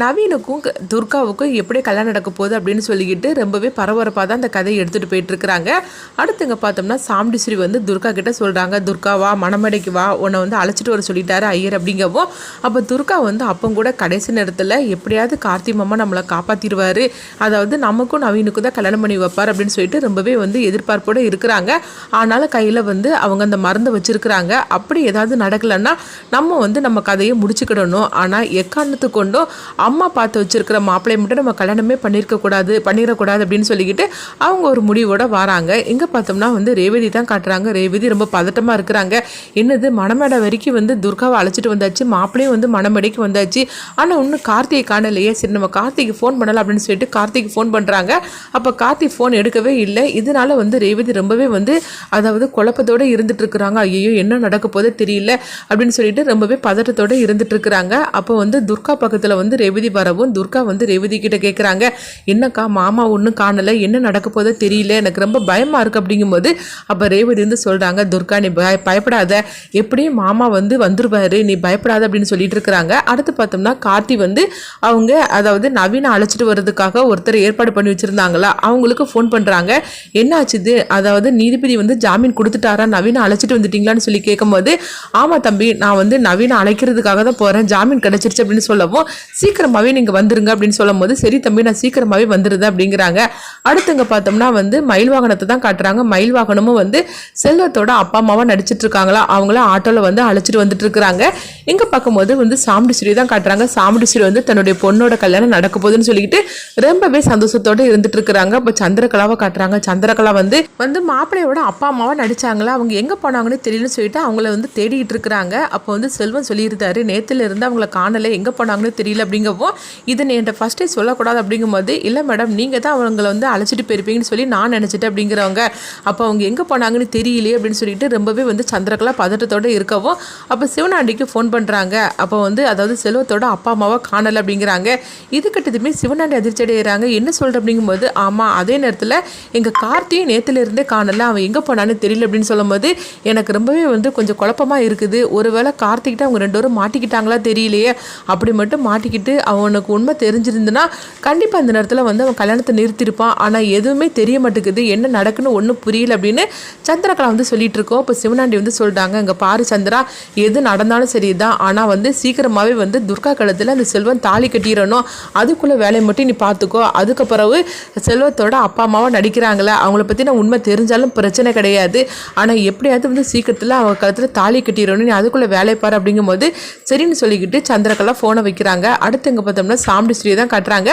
நவீனுக்கும் துர்காவுக்கும் எப்படி கல்யாணம் நடக்க போகுது அப்படின்னு சொல்லிக்கிட்டு ரொம்பவே பரபரப்பாக தான் அந்த கதையை எடுத்துகிட்டு போயிட்டுருக்கிறாங்க. அடுத்துங்க பார்த்தோம்னா சாம்டிஸ்ரீ வந்து துர்கா கிட்ட சொல்கிறாங்க துர்கா வா மணமடைக்கு வா உன்னை வந்து அழைச்சிட்டு வர சொல்லிட்டாரு ஐயர் அப்படிங்கவும் அப்போ துர்கா வந்து அப்போ கூட கடைசி நேரத்தில் எப்படியாவது கார்த்தி மாமா நம்மளை காப்பாற்றிடுவார் அதாவது நமக்கும் நவீனுக்கும் தான் கல்யாணம் பண்ணி வைப்பார் அப்படின்னு சொல்லிட்டு ரொம்பவே வந்து எதிர்பார்ப்போடு இருக்கிறாங்க. ஆனாலும் கையில் வந்து அவங்க அந்த மருந்தை வச்சுருக்கிறாங்க. அப்படி ஏதாவது நடக்கலைன்னா நம்ம வந்து நம்ம கதையை முடிச்சுக்கிடணும். ஆனால் எக்காரணத்து கொண்டும் அம்மா பார்த்து வச்சுருக்கிற மாப்பிள்ளையை மட்டும் நம்ம கல்யாணமே பண்ணியிருக்கக்கூடாது பண்ணிடக்கூடாது அப்படின்னு சொல்லிக்கிட்டு அவங்க ஒரு முடிவோட வராங்க. இங்கே பார்த்தோம்னா வந்து ரேவதி தான் காட்டுறாங்க. ரேவதி ரொம்ப பதட்டமாக இருக்கிறாங்க. என்னது மணமேடை வரைக்கும் வந்து துர்காவை அழைச்சிட்டு வந்தாச்சு மாப்பிள்ளையும் வந்து மணமேடைக்கு வந்தாச்சு. ஆனால் இன்னும் கார்த்திகை காணலையே. சரி நம்ம கார்த்திக்கு ஃபோன் பண்ணலாம் அப்படின்னு சொல்லிட்டு கார்த்திக்கு ஃபோன் பண்ணுறாங்க அப்போ கார்த்திக் ஃபோன் எடுக்கவே இல்லை. இதனால வந்து ரேவதி ரொம்பவே வந்து அதாவது குழப்பத்தோடு இருந்துட்டு இருக்கிறாங்க. ஐயோ என்ன நடக்க போதோ தெரியல அப்படின்னு சொல்லிட்டு ரொம்பவே பதட்டத்தோடு இருந்துட்டு இருக்கிறாங்க. அப்போ வந்து துர்கா பக்கத்தில் வந்து ரேவதி ரேவதி வரவும் துர்கா வந்து ரேவதி கிட்ட கேட்குறாங்க என்னக்கா மாமா ஒன்றும் காணலை என்ன நடக்க போதோ தெரியல எனக்கு ரொம்ப பயமாக இருக்குது அப்படிங்கும்போது அப்போ ரேவதி வந்து சொல்கிறாங்க துர்கா நீ பய பயப்படாத எப்படியும் மாமா வந்து வந்துருவாரு நீ பயப்படாத அப்படின்னு சொல்லிட்டு இருக்கிறாங்க. அடுத்து பார்த்தோம்னா கார்த்தி வந்து அவங்க அதாவது நவீன அழைச்சிட்டு வர்றதுக்காக ஒருத்தர் ஏற்பாடு பண்ணி வச்சுருந்தாங்களா அவங்களுக்கு ஃபோன் பண்ணுறாங்க என்னாச்சுது அதாவது நீதிபதி வந்து ஜாமீன் கொடுத்துட்டாரா? நவீன அழைச்சிட்டு வந்துட்டீங்களான்னு சொல்லி கேட்கும்போது ஆமாம் தம்பி நான் வந்து நவீன அழைக்கிறதுக்காக தான் போகிறேன் ஜாமீன் கிடச்சிருச்சு அப்படின்னு சொல்லவும் சீக்கிரம் சீக்கிரமாகவே நீங்கள் வந்துருங்க அப்படின்னு சொல்லும் போது சரி தம்பி நான் சீக்கிரமாகவே வந்துடுது அப்படிங்கிறாங்க. அடுத்தவங்க பார்த்தோம்னா வந்து மயில் வாகனத்தை தான் காட்டுறாங்க. மயில் வாகனமும் வந்து செல்வத்தோட அப்பா அம்மாவாக நடிச்சிட்டு இருக்காங்களா அவங்கள ஆட்டோவில் வந்து அழைச்சிட்டு வந்துட்டு இருக்கிறாங்க இங்கே பார்க்கும்போது வந்து சாமுண்டீஸ்வரி தான் காட்டுறாங்க. சாமுண்டீஸ்வரி வந்து தன்னுடைய பொண்ணோட கல்யாணம் நடக்க போகுதுன்னு சொல்லிக்கிட்டு ரொம்பவே சந்தோஷத்தோட இருந்துட்டு இருக்கிறாங்க இப்போ சந்திரகலாவை காட்டுறாங்க. சந்திரகலா வந்து வந்து மாப்பிள்ளையோட அப்பா அம்மாவாக நடிச்சாங்களா? அவங்க எங்கே போனாங்கன்னு தெரியலன்னு சொல்லிட்டு அவங்கள வந்து தேடிட்டு இருக்கிறாங்க அப்போ வந்து செல்வம் சொல்லியிருந்தாரு நேத்துல இருந்து அவங்கள காணலை. எங்கே போனாங்கன்னு தெரியல அப்படிங்கப்போ இதை நீ என்கிட்ட ஃபஸ்ட்டே சொல்லக்கூடாது அப்படிங்கும்போது இல்லை மேடம் நீங்கள் தான் அவங்கள வந்து அழைச்சிட்டு போயிருப்பீங்கன்னு சொல்லி நான் நினச்சிட்டேன் அப்படிங்கிறவங்க. அப்போ அவங்க எங்கே போனாங்கன்னு தெரியலையே அப்படின்னு சொல்லிட்டு ரொம்பவே வந்து சந்திரகலா பதட்டத்தோட இருக்கவும் அப்போ சிவனாண்டிக்கு ஃபோன் பண்ணுறாங்க அப்போ வந்து அதாவது செல்வத்தோட அப்பா அம்மாவை காணலை அப்படிங்கிறாங்க. இது கிட்டதுமே சிவனாண்டி அதிர்ச்சி அடைகிறாங்க என்ன சொல்கிற அப்படிங்கும்போது ஆமாம் அதே நேரத்தில் எங்கள் கார்த்தியும் நேற்றுலேருந்தே இருந்தே அவன் எங்கே போனான்னு தெரியல அப்படின்னு சொல்லும்போது எனக்கு ரொம்பவே வந்து கொஞ்சம் குழப்பமாக இருக்குது. ஒருவேளை கார்த்திக்கிட்ட அவங்க ரெண்டு பேரும் மாட்டிக்கிட்டாங்களா தெரியலையே. அப்படி மட்டும் மாட்டிக்கிட்டு அவனுக்கு உண்மை தெரிஞ்சிருந்துன்னா கண்டிப்பாக அந்த நேரத்தில் வந்து அவன் கல்யாணத்தை நிறுத்தியிருப்பான் ஆனால் எதுவுமே தெரிய மாட்டேங்குது. என்ன நடக்குன்னு ஒன்றும் புரியல அப்படின்னு சந்திரகலா வந்து சொல்லிட்டு இருக்கோம். இப்போ சிவனாண்டி வந்து சொல்லிட்டாங்க இங்கே பாரு சந்திரா எது நடந்தாலும் சரிதான். ஆனால் வந்து சீக்கிரமாகவே வந்து துர்கா கழுத்தில் அந்த செல்வம் தாலி கட்டிடணும். அதுக்குள்ளே வேலையை மட்டும் நீ பார்த்துக்கோ அதுக்கு பிறகு செல்வத்தோட அப்பா அம்மாவை நடிக்கிறாங்களே அவங்கள பற்றி நான் உண்மை தெரிஞ்சாலும் பிரச்சனை கிடையாது. ஆனால் எப்படியாவது வந்து சீக்கிரத்தில் அவங்க கழுத்தில் தாலி கட்டிடணும். நீ அதுக்குள்ளே வேலையை பாரு அப்படிங்கும்போது சரின்னு சொல்லிக்கிட்டு சந்திரகலா ஃபோனை வைக்கிறாங்க. அடுத்து இங்கே பார்த்தோம்னா சாமுண்டீஸ்வரியை தான் காட்டுறாங்க.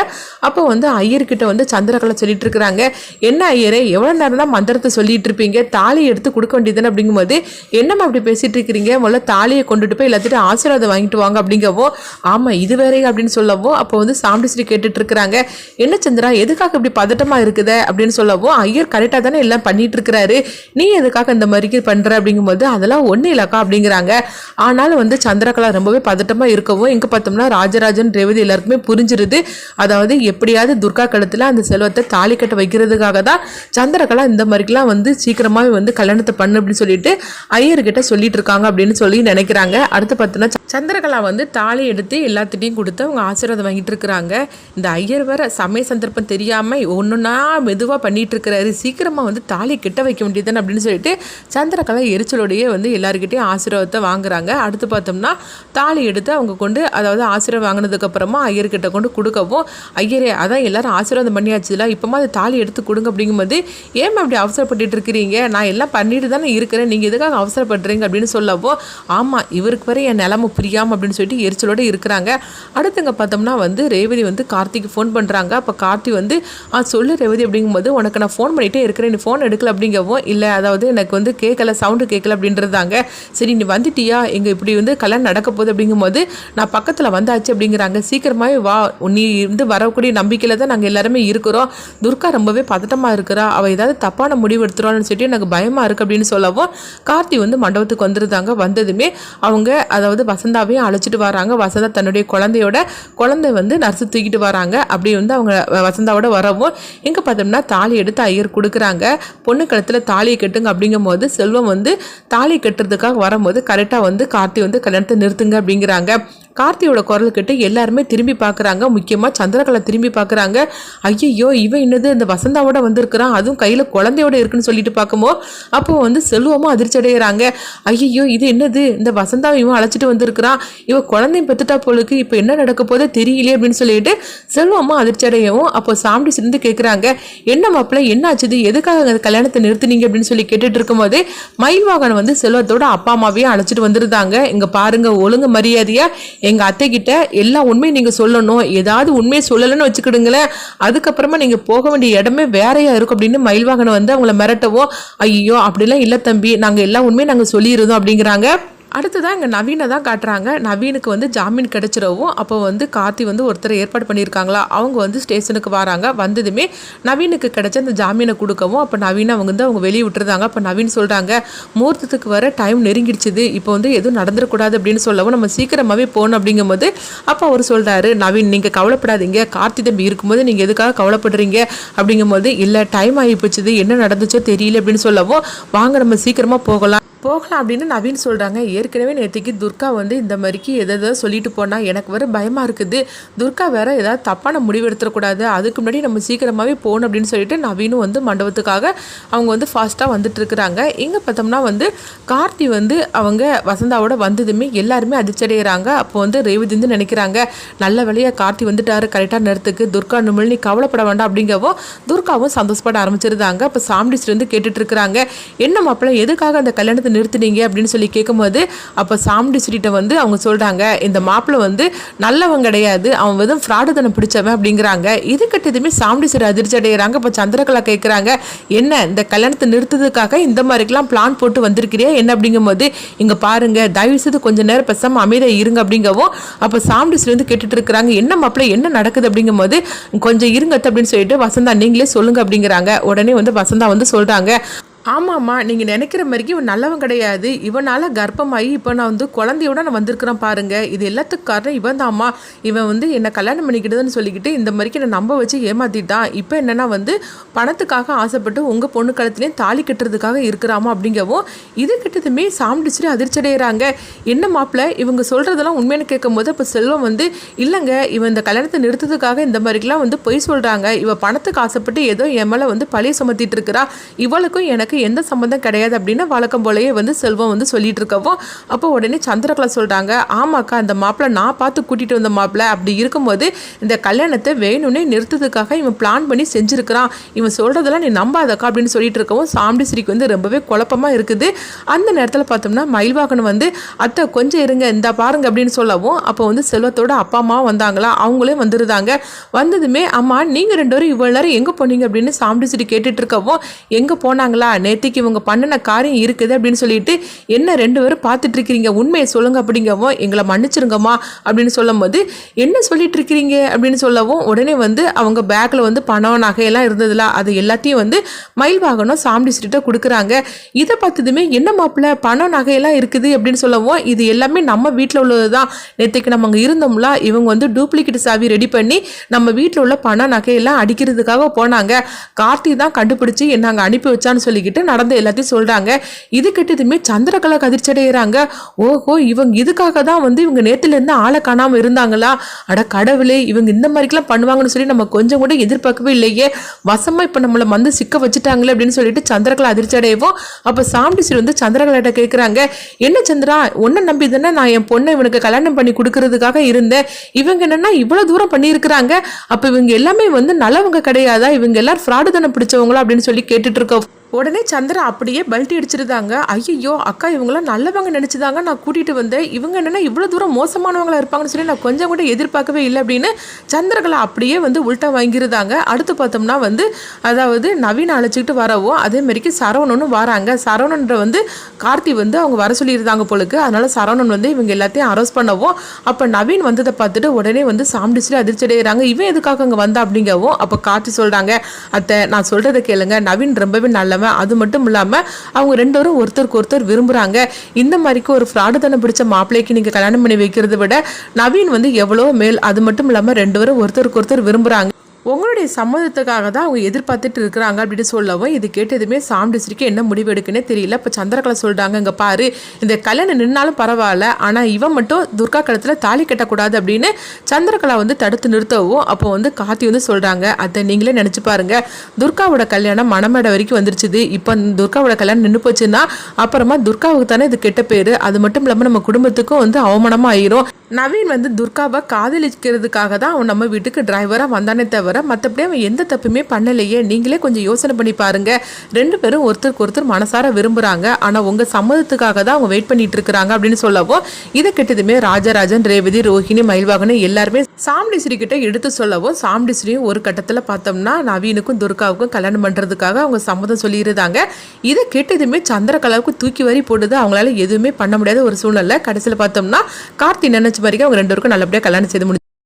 அப்போ வந்து ஐயர்கிட்ட வந்து சந்திரகலை சொல்லிட்டு இருக்கிறாங்க. என்ன ஐயரே எவ்வளோ நேரம் தான் மந்திரத்தை சொல்லிட்டு இருப்பீங்க? தாலி எடுத்து கொடுக்க வேண்டியதுன்னு அப்படிங்கும்போது என்னம்மா அப்படி பேசிட்டு இருக்கிறீங்க? முதல்ல தாலியை கொண்டுட்டு போய் எல்லாத்திட்ட ஆசீர்வாதம் வாங்கிட்டு வாங்க அப்படிங்கவோ ஆமாம் இது வேறே அப்படின்னு சொல்லவோ அப்போ வந்து சாமுண்டீஸ்வரி கேட்டுட்டு இருக்கிறாங்க. என்ன சந்திரா எதுக்காக இப்படி பதட்டமாக இருக்குது? அப்படின்னு சொல்லவும் ஐயர் கரெக்டாக தானே எல்லாம் பண்ணிட்டு இருக்கிறாரு. நீ எதுக்காக இந்த மாதிரி பண்ணுற அப்படிங்கும்போது அதெல்லாம் ஒன்றும் இல்லைக்கா அப்படிங்கிறாங்க. ஆனாலும் வந்து சந்திரகலா ரொம்பவே பதட்டமாக இருக்கவும் எங்கே பார்த்தோம்னா ராஜராஜன் ரேவதி எல்லாருக்குமே புரிஞ்சிருது. அதாவது எப்படியாவது துர்கா கழுத்தில் அந்த செல்வத்தை தாலி கட்ட வைக்கிறதுக்காக தான் சந்திரகலா இந்த மாதிரிலாம் வந்து சீக்கிரமாகவே வந்து கல்யாணத்தை பண்ணு அப்படின்னு சொல்லிட்டு ஐயர்கிட்ட சொல்லிட்டு இருக்காங்க அப்படின்னு சொல்லி நினைக்கிறாங்க. அடுத்து பார்த்தோன்னா சந்திரகலா வந்து தாலி எடுத்து எல்லாத்திட்டையும் கொடுத்து அவங்க ஆசீர்வாதம் வாங்கிட்டு இருக்கிறாங்க. இந்த ஐயர் வர சமய சந்தர்ப்பம் தெரியாமல் ஒன்றுனா மெதுவாக பண்ணிட்டு இருக்கிறாரு. சீக்கிரமாக வந்து தாலி கிட்ட வைக்க வேண்டியதுன்னு அப்படின்னு சொல்லிட்டு சந்திரகலா எரிச்சலோடையே வந்து எல்லாருக்கிட்டையும் ஆசீர்வாதத்தை வாங்குறாங்க. அடுத்து பார்த்தோம்னா தாலி எடுத்து அவங்க கொண்டு அதாவது ஆசீர்வாதம் அதுக்கப்புறமா ஐயர்கிட்ட கொண்டு கொடுக்கவும் ஐயரே அதான் எல்லாரும் ஆசீர்வாதம் பண்ணியாச்சுல இப்போமா அது தாலி எடுத்து கொடுங்க அப்படிங்கும்போது ஏன் அப்படி அவசரப்பட்டுட்டு இருக்கிறீங்க? நான் எல்லாம் பண்ணிட்டு தானே இருக்கிறேன். நீங்கள் எதுக்காக அவசரப்படுறீங்க? அப்படின்னு சொல்லவோ ஆமாம் இவருக்கு வரை என் நிலமை புரியாமல் அப்படின்னு சொல்லிட்டு எரிச்சலோட இருக்கிறாங்க. அடுத்தங்க பார்த்தோம்னா வந்து ரேவதி வந்து கார்த்திக்கு ஃபோன் பண்ணுறாங்க அப்போ கார்த்தி வந்து ஆ சொல்லு ரேவதி அப்படிங்கும்போது உனக்கு நான் ஃபோன் பண்ணிகிட்டே இருக்கிறேன். நீ ஃபோன் எடுக்கல அப்படிங்கவும் இல்லை அதாவது எனக்கு வந்து கேட்கல சவுண்டு கேட்கல அப்படின்றதாங்க. சரி நீ வந்துட்டியா? எங்கள் இப்படி வந்து கல்யாணம் நடக்க போகுது அப்படிங்கும்போது நான் பக்கத்தில் வந்தாச்சு அப்படிங்கிறாங்க நாங்கள் சீக்கிரமாகவே வா. நீ இருந்து வரக்கூடிய நம்பிக்கையில் தான் நாங்கள் எல்லாருமே இருக்கிறோம். துர்கா ரொம்பவே பதட்டமாக இருக்கிறா. அவள் ஏதாவது தப்பான முடிவு எடுத்துருவான்னு சொல்லிட்டு எனக்கு பயமாக இருக்குது அப்படின்னு சொல்லவும் கார்த்தி வந்து மண்டபத்துக்கு வந்துருந்தாங்க வந்ததுமே அவங்க அதாவது வசந்தாவையும் அழைச்சிட்டு வராங்க. வசந்தா தன்னுடைய குழந்தையோட குழந்தை வந்து நர்ஸு தூக்கிட்டு வராங்க. அப்படி வந்து அவங்க வசந்தாவோட வரவும் எங்கே பார்த்தோம்னா தாலி எடுத்து ஐயர் கொடுக்குறாங்க. பொண்ணு கழுத்தில் தாலியை கட்டுங்க அப்படிங்கும் போது செல்வம் வந்து தாலி கட்டுறதுக்காக வரும்போது கரெக்டாக வந்து கார்த்தி வந்து கல்யாணத்தை நிறுத்துங்க அப்படிங்கிறாங்க. கார்த்தியோட குரல் கிட்ட எல்லாருமே திரும்பி பார்க்குறாங்க முக்கியமாக சந்திரகலா திரும்பி பார்க்குறாங்க ஐயையோ இவன் என்னது? இந்த வசந்தாவோட வந்திருக்கிறான். அதுவும் கையில் குழந்தையோட இருக்குன்னு சொல்லிட்டு பார்க்குமோ? அப்போ வந்து செல்வமும் அதிர்ச்சி அடைகிறாங்க ஐயையோ இது என்னது? இந்த வசந்தா இவன் அழைச்சிட்டு வந்திருக்கிறான். இவன் குழந்தையும் பெத்துட்டா போலுக்கு இப்போ என்ன நடக்க போதே தெரியலையே அப்படின்னு சொல்லிட்டு செல்வமும் அதிர்ச்சி அடையவும் அப்போ சாமிடி சிருந்து கேட்குறாங்க என்ன மாப்பிள்ள? என்ன ஆச்சுது எதுக்காக அந்த கல்யாணத்தை நிறுத்துனீங்க? அப்படின்னு சொல்லி கேட்டுட்டு இருக்கும்போது மயில்வாகன் வந்து செல்வத்தோட அப்பா அம்மாவையும் அழைச்சிட்டு வந்திருந்தாங்க. இங்கே பாருங்க ஒழுங்கு மரியாதையாக எங்கள் அத்தை கிட்ட எல்லா உண்மையும் நீங்கள் சொல்லணும். ஏதாவது உண்மையை சொல்லலைன்னு வச்சுக்கிடுங்களேன். அதுக்கப்புறமா நீங்கள் போக வேண்டிய இடமே வேறையாக இருக்கும் அப்படின்னு மயில்வாகனை வந்து அவங்கள மிரட்டவும் ஐயோ அப்படிலாம் இல்லை தம்பி. நாங்கள் எல்லா உண்மையும் நாங்கள் சொல்லியிருந்தோம் அப்படிங்கிறாங்க. அடுத்ததான் இங்கே நவீனை தான் காட்டுறாங்க. நவீனுக்கு வந்து ஜாமீன் கிடைச்சிடவும் அப்போ வந்து கார்த்தி வந்து ஒருத்தர் ஏற்பாடு பண்ணியிருக்காங்களா? அவங்க வந்து ஸ்டேஷனுக்கு வராங்க. வந்ததுமே நவீனுக்கு கிடச்ச அந்த ஜாமீனை கொடுக்கவும் அப்போ நவீன அவங்க வந்து அவங்க வெளியே விட்டுருந்தாங்க. அப்போ நவீன் சொல்கிறாங்க முகூர்த்தத்துக்கு வர டைம் நெருங்கிடுச்சுது. இப்போ வந்து எதுவும் நடந்துடக்கூடாது அப்படின்னு சொல்லவும் நம்ம சீக்கிரமாகவே போகணும் அப்படிங்கும்போது அப்போ அவர் சொல்கிறாரு நவீன் நீங்கள் கவலைப்படாதீங்க. கார்த்தி தம்பி இருக்கும்போது நீங்கள் எதுக்காக கவலைப்படுறீங்க? அப்படிங்கும்போது இல்லை டைம் ஆகி போச்சுது. என்ன நடந்துச்சோ தெரியல அப்படின்னு சொல்லவும் வாங்க நம்ம சீக்கிரமாக போகலாம். போகலாம் அப்படின்னு நவீன் சொல்கிறாங்க ஏற்கனவே நேற்றுக்கு துர்கா வந்து இந்த மாதிரிக்கு எதை சொல்லிட்டு போனால் எனக்கு வேறு பயமாக இருக்குது. துர்கா வேறு ஏதாவது தப்பான முடிவு எடுத்துடக்கூடாது. அதுக்கு முன்னாடி நம்ம சீக்கிரமாகவே போகணும் அப்படின்னு சொல்லிட்டு நவீனும் வந்து மண்டபத்துக்காக அவங்க வந்து ஃபாஸ்ட்டாக வந்துட்டு இருக்கிறாங்க. இங்கே பார்த்தோம்னா வந்து கார்த்தி வந்து அவங்க வசந்தாவோட வந்ததுமே எல்லாருமே அதிர்ச்சடைகிறாங்க அப்போ வந்து ரேவதி வந்து நினைக்கிறாங்க நல்ல வேலையாக கார்த்தி வந்துட்டாரு. கரெக்டாக நேரத்துக்கு துர்கா நிமிழ் நீ கவலைப்பட வேண்டாம். அப்படிங்கவும் துர்காவும் சந்தோஷப்பட ஆரம்பிச்சிருந்தாங்க. அப்போ சாம்டிஸ்ட் வந்து கேட்டுட்டு இருக்கிறாங்க என்ன மாப்பிள்ளை எதுக்காக அந்த கல்யாணத்தை நிறுத்துனீங்க அப்படின்னு சொல்லி கேட்கும்போது அப்போ சாமுண்டி ஸ்ரீட்ட வந்து அவங்க சொல்கிறாங்க இந்த மாப்பிள்ளை வந்து நல்லவன் கிடையாது அவன் வெறும் ஃப்ராடுதனம் பிடிச்சவன் அப்படிங்கிறாங்க. இது கட்டதுமே சாமுண்டி ஸ்ரீ அதிர்ச்சி அடைகிறாங்க. இப்போ சந்திரகலா கேட்குறாங்க என்ன இந்த கல்யாணத்தை நிறுத்துறதுக்காக இந்த மாதிரிக்கெல்லாம் பிளான் போட்டு வந்திருக்கிறியா? என்ன அப்படிங்கும்போது இங்கே பாருங்க தயவு செய்து கொஞ்ச நேரம் பேசாமல் அமைதியாக இருங்க அப்படிங்கவும் அப்போ சாமுண்டி ஸ்ரீ வந்து கேட்டுட்டு இருக்கிறாங்க என்ன மாப்பிள்ளை என்ன நடக்குது அப்படிங்கும்போது கொஞ்சம் இருங்கத்து அப்படின்னு சொல்லிட்டு வசந்தா நீங்களே சொல்லுங்க அப்படிங்கிறாங்க. உடனே வந்து வசந்தா வந்து சொல்கிறாங்க ஆமாம்மா நீங்கள் நினைக்கிற மாதிரிக்கு இவன் நல்லவன் கிடையாது. இவனால் கர்ப்பமாகி இப்போ நான் வந்து குழந்தையோட நான் வந்திருக்கிறேன் பாருங்கள் இது எல்லாத்துக்கும் காரணம் இவன் தான்மா இவன் வந்து என்னை கல்யாணம் பண்ணிக்கிட்டதுன்னு சொல்லிக்கிட்டு இந்த மாதிரிக்கு என்னை நம்ப வச்சு ஏமாற்றிட்டான் இப்போ என்னென்னா வந்து பணத்துக்காக ஆசைப்பட்டு உங்கள் பொண்ணு கழுத்துலேயும் தாலி கட்டுறதுக்காக இருக்கிறாமா அப்படிங்கவும் இது கிட்டதுமே சாம்பிடிச்சிட்டு அதிர்ச்சி அடைகிறாங்க என்ன மாப்பிள்ள இவங்க சொல்கிறதெல்லாம் உண்மையான கேட்கும் போது இப்போ செல்வம் வந்து இல்லைங்க இவன் இந்த கல்யாணத்தை நிறுத்ததுக்காக இந்த மாதிரிக்கெல்லாம் வந்து பொய் சொல்கிறாங்க இவன் பணத்துக்கு ஆசைப்பட்டு ஏதோ என் மேலே வந்து பழைய சுமத்திட்டு இருக்கிறா. இவளுக்கும் எனக்கு எந்த சம்மந்தம் கிடையாது அப்படின்னு வழக்கம் போலயே வந்து செல்வம் வந்து சொல்லிட்டு இருக்கவும். அப்போ உடனே சந்திரகலா சொல்கிறாங்க ஆமாக்கா அந்த மாப்பிள்ளை நான் பார்த்து கூட்டிகிட்டு வந்த மாப்பிள்ளை அப்படி இருக்கும்போது இந்த கல்யாணத்தை வேணும்னே நிறுத்ததுக்காக இவன் பிளான் பண்ணி செஞ்சுருக்கிறான். இவன் சொல்கிறதெல்லாம் நீ நம்பாதக்கா அப்படின்னு சொல்லிட்டு இருக்கவும் சாம்பிஸ்ரீக்கு வந்து ரொம்பவே குழப்பமாக இருக்குது. அந்த நேரத்தில் பார்த்தோம்னா மயில்வாகனம் வந்து அத்தை கொஞ்சம் இருங்க இந்த பாருங்க அப்படின்னு சொல்லவும் அப்போ வந்து செல்வத்தோட அப்பா அம்மா வந்தாங்களா? அவங்களே வந்துருந்தாங்க வந்ததுமே அம்மா நீங்கள் ரெண்டு பேரும் இவ்வளோ நேரம் எங்கே போனீங்க? அப்படின்னு சாம்பி ஸ்ரீ கேட்டுட்டு இருக்கவும் எங்கே போனாங்களா? நேற்றுக்கு இவங்க பண்ணின காரியம் இருக்குது அப்படின்னு சொல்லிட்டு என்ன ரெண்டு பேரும் பார்த்துட்டு இருக்கிறீங்க உண்மையை சொல்லுங்க அப்படிங்கவும் எங்களை மன்னிச்சிருங்கம்மா அப்படின்னு சொல்லும்போது என்ன சொல்லிட்டு இருக்கிறீங்க அப்படின்னு சொல்லவும் உடனே வந்து அவங்க பேக்கில் வந்து பணம் நகையெல்லாம் இருந்ததுல அது எல்லாத்தையும் வந்து மயில் வாகனம் சாமி ஸ்ட்ரீட்டை கொடுக்குறாங்க. இதை பார்த்ததுமே என்ன மாப்பிள்ள பணம் நகையெல்லாம் இருக்குது? அப்படின்னு சொல்லவும் இது எல்லாமே நம்ம வீட்டில் உள்ளது தான் நேற்றுக்கு நம்ம அங்கே இருந்தோம்ல இவங்க வந்து டூப்ளிகேட் சாவி ரெடி பண்ணி நம்ம வீட்டில் உள்ள பணம் நகையெல்லாம் அடிக்கிறதுக்காக போனாங்க. கார்த்தி தான் கண்டுபிடிச்சி என்ன அங்கே அனுப்பி வச்சான்னு சொல்லிக்கிட்டு நடந்த எல்லாத்தையும் சொல்கிறாங்க இது கிட்டதுமே சந்திரகலா கதிர்ச்சடைகிறாங்க ஓஹோ இவங்க இதுக்காக தான் வந்து இவங்க நேற்றுலேருந்து ஆளை காணாமல் இருந்தாங்களா? அட கடவுளே இவங்க இந்த மாதிரிக்கெல்லாம் பண்ணுவாங்கன்னு சொல்லி நம்ம கொஞ்சம் கூட எதிர்பார்க்கவே இல்லையே. வசமாக இப்போ நம்மளை வந்து சிக்க வச்சுட்டாங்களே அப்படின்னு சொல்லிட்டு சந்திரகலா அதிர்ச்சி அடையவும் அப்போ சாம்பிசிர் வந்து சந்திரகலாட்ட கேட்குறாங்க என்ன சந்திரா ஒன்றை நம்பி தானே நான் என் பொண்ணை இவனுக்கு கல்யாணம் பண்ணி கொடுக்கறதுக்காக இருந்தேன். இவங்க என்னன்னா இவ்வளோ தூரம் பண்ணியிருக்கிறாங்க. அப்போ இவங்க எல்லாமே வந்து நல்லவங்க கிடையாதா? இவங்க எல்லாரும் ஃப்ராடு தானே பிடிச்சவங்களா அப்படின்னு சொல்லி கேட்டுட்டு இருக்கோம். உடனே சந்திரா அப்படியே பல்ட்டி அடிச்சிருந்தாங்க. ஐயோ அக்கா இவங்களாம் நல்லவங்க நினச்சிதாங்க நான் கூட்டிகிட்டு வந்தேன். இவங்க என்னென்னா இவ்வளோ தூரம் மோசமானவங்களா இருப்பாங்கன்னு சொல்லி நான் கொஞ்சம் கூட எதிர்பார்க்கவே இல்லை அப்படின்னு சந்திரகலா அப்படியே வந்து உள்ட்டா வாங்கியிருந்தாங்க. அடுத்து பார்த்தோம்னா வந்து அதாவது நவீன் அழைச்சிக்கிட்டு வரவும் அதே மாதிரிக்கு சரவணனும் வராங்க. சரவணன்ற வந்து கார்த்தி வந்து அவங்க வர சொல்லியிருந்தாங்க போலுக்கு. அதனால் சரவணன் வந்து இவங்க எல்லாத்தையும் அரெஸ்ட் பண்ணவும் அப்போ நவீன் வந்ததை பார்த்துட்டு உடனே வந்து சாம்பிடிச்சுட்டு அதிர்ச்சி அடைகிறாங்க இவன் எதுக்காக அங்கே வந்தா அப்படிங்கவும் அப்போ கார்த்தி சொல்கிறாங்க அத்தை நான் சொல்கிறத கேளுங்க. நவீன் ரொம்பவே நல்ல இல்லாமல் அது மட்டும் இல்லாமல் அவங்க ரெண்டு பேரும் ஒருத்தருக்கு ஒருத்தர் விரும்புகிறாங்க இந்த மாதிரிக்கு ஒரு ஃப்ராடு தானே பிடிச்ச மாப்பிள்ளைக்கு நீங்கள் கல்யாணம் பண்ணி வைக்கிறத விட நவீன் வந்து எவ்வளோ மேல் அது மட்டும் இல்லாமல் ரெண்டு பேரும் ஒருத்தருக்கு ஒருத்தர் விரும்புகிறாங்க உங்களுடைய சம்மதத்துக்காக தான் அவங்க எதிர்பார்த்துட்டு இருக்கிறாங்க அப்படின்னு சொல்லவும் இது கேட்டதுமே சாம் டிஸ்ட்ரிக்கு என்ன முடிவு எடுக்குன்னே தெரியல. இப்போ சந்திரகலை சொல்கிறாங்க இங்கே பாரு இந்த கல்யாணம் நின்னாலும் பரவாயில்ல ஆனால் இவன் மட்டும் துர்கா கழுத்தில் தாலி கட்டக்கூடாது அப்படின்னு சந்திரகலா வந்து தடுத்து நிறுத்தவும் அப்போ வந்து காத்தி வந்து சொல்கிறாங்க அதை நீங்களே நினச்சி பாருங்க. துர்காவோட கல்யாணம் மணமேடை வரைக்கும் வந்துருச்சுது. இப்போ துர்காவோட கல்யாணம் நின்று போச்சுன்னா அப்புறமா துர்காவுக்கு தானே இது கெட்ட பேர். அது மட்டும் இல்லாமல் நம்ம குடும்பத்துக்கும் வந்து அவமானமாக ஆயிரும். நவீன் வந்து துர்காவை காதலிக்கிறதுக்காக தான் அவன் நம்ம வீட்டுக்கு டிரைவராக வந்தானே தவிர மற்றபடி அவன் எந்த தப்புமே பண்ணலையே. நீங்களே கொஞ்சம் யோசனை பண்ணி பாருங்க. ரெண்டு பேரும் ஒருத்தருக்கு ஒருத்தர் மனசார விரும்புகிறாங்க ஆனால் உங்கள் சம்மதத்துக்காக தான் அவங்க வெயிட் பண்ணிட்டு இருக்கிறாங்க அப்படின்னு சொல்லவும் இதை கெட்டதுமே ராஜராஜன் ரேவதி ரோஹிணி மயில்வாகனு எல்லாருமே சாம்டிஸ்ரீ கிட்ட எடுத்து சொல்லவும் சாம்டிஸ்ரீயும் ஒரு கட்டத்தில் பார்த்தோம்னா நவீனுக்கும் துர்காவுக்கும் கல்யாணம் பண்ணுறதுக்காக அவங்க சம்மதம் சொல்லியிருந்தாங்க இதை கெட்டதுமே சந்திரகலாவுக்கு தூக்கி வரி போடுது. அவங்களால எதுவுமே பண்ண முடியாத ஒரு சூழ்நிலை. கடைசியில் பார்த்தோம்னா கார்த்தி நினைச்ச வரைக்கும் அவங்க ரெண்டு பேருக்கும் நல்லபடியாக கல்யாணம் செய்து முடி